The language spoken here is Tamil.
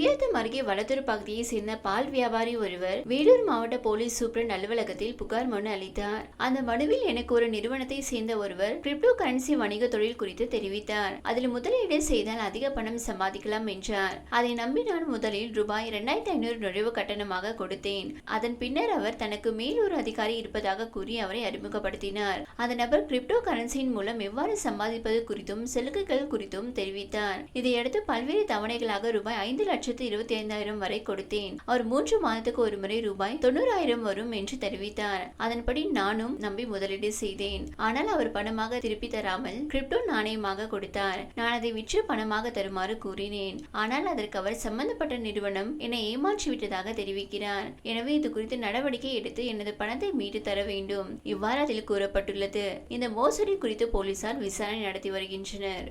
குடியாத்தம் அருகே வளத்தூர் பகுதியை சேர்ந்த பால் வியாபாரி ஒருவர் வேலூர் மாவட்ட போலீஸ் சூப்பரண்ட் அலுவலகத்தில் புகார் மனு அளித்தார். அந்த மனுவில் எனக்கு ஒரு நிறுவனத்தை சேர்ந்த ஒருவர் கிரிப்டோ கரன்சி வணிக தொழில் குறித்து தெரிவித்தார். அதில் முதலீடு செய்தால் அதிக பணம் சம்பாதிக்கலாம் என்றார். அதை நம்பி நான் முதலில் ரூபாய் இரண்டாயிரத்தி ஐநூறு நுழைவு கட்டணமாக கொடுத்தேன். அதன் பின்னர் அவர் தனக்கு மேலூர் அதிகாரி இருப்பதாக கூறி அவரை அறிமுகப்படுத்தினார். அந்த நபர் கிரிப்டோ கரன்சியின் மூலம் எவ்வாறு சம்பாதிப்பது குறித்தும் சலுகைகள் குறித்தும் தெரிவித்தார். இதையடுத்து பல்வேறு தவணைகளாக ரூபாய் ஐந்து லட்சத்து இருபத்தி ஐந்தாயிரம் வரை கொடுத்தேன். அவர் மூன்று மாதத்துக்கு ஒரு முறை ரூபாய் தொண்ணூறாயிரம் வரும் என்று தெரிவித்தார். அதன்படி நானும் நம்பி முதலீடு செய்தேன். ஆனால் அவர் பணமாக திருப்பி தராமல் கிரிப்டோ நாணயமாக கொடுத்தார். நான் அதை விற்று பணமாக தருமாறு கூறினேன். ஆனால் அதற்கு அவர் சம்பந்தப்பட்ட நிறுவனம் என்னை ஏமாற்றி விட்டதாக தெரிவிக்கிறார். எனவே இது குறித்து நடவடிக்கை எடுத்து எனது பணத்தை மீட்டு தர வேண்டும். இவ்வாறு அதில் கூறப்பட்டுள்ளது. இந்த மோசடி குறித்து போலீசார் விசாரணை நடத்தி வருகின்றனர்.